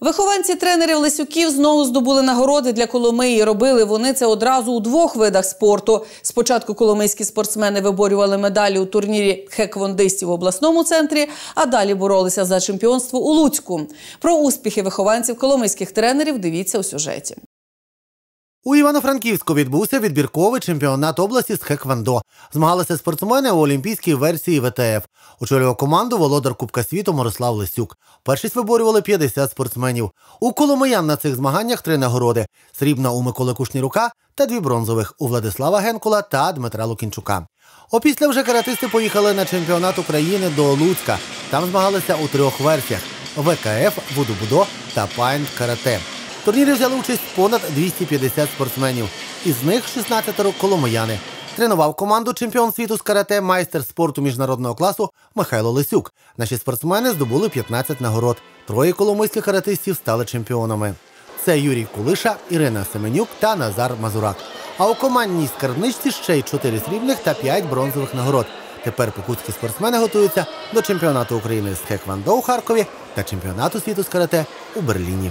Вихованці тренерів Лисюків знову здобули нагороди для Коломиї. Робили вони це одразу у двох видах спорту. Спочатку коломийські спортсмени виборювали медалі у турнірі хеквондистів в обласному центрі, а далі боролися за чемпіонство у Луцьку. Про успіхи вихованців коломийських тренерів дивіться у сюжеті. У Івано-Франківську відбувся відбірковий чемпіонат області з хеквондо. Змагалися спортсмени у олімпійській версії ВТФ. Очолював команду володар Кубка світу Мирослав Лисюк. Першість виборювали 50 спортсменів. У Коломиян на цих змаганнях три нагороди: срібна у Миколи Кушнірука та дві бронзових у Владислава Генкула та Дмитра Лукінчука. Опісля вже каратисти поїхали на чемпіонат України до Луцька. Там змагалися у трьох версіях: ВКФ, Вудубудо та Пайнт Карате. В турнірі взяли участь понад 250 спортсменів. Із них 16 коломияни. Тренував команду чемпіон світу з карате, майстер спорту міжнародного класу Михайло Лисюк. Наші спортсмени здобули 15 нагород. Троє коломийських каратистів стали чемпіонами. Це Юрій Кулиша, Ірина Семенюк та Назар Мазурак. А у командній скарбничці ще й 4 срібних та 5 бронзових нагород. Тепер покутські спортсмени готуються до чемпіонату України з хеквандо у Харкові та чемпіонату світу з карате у Берліні.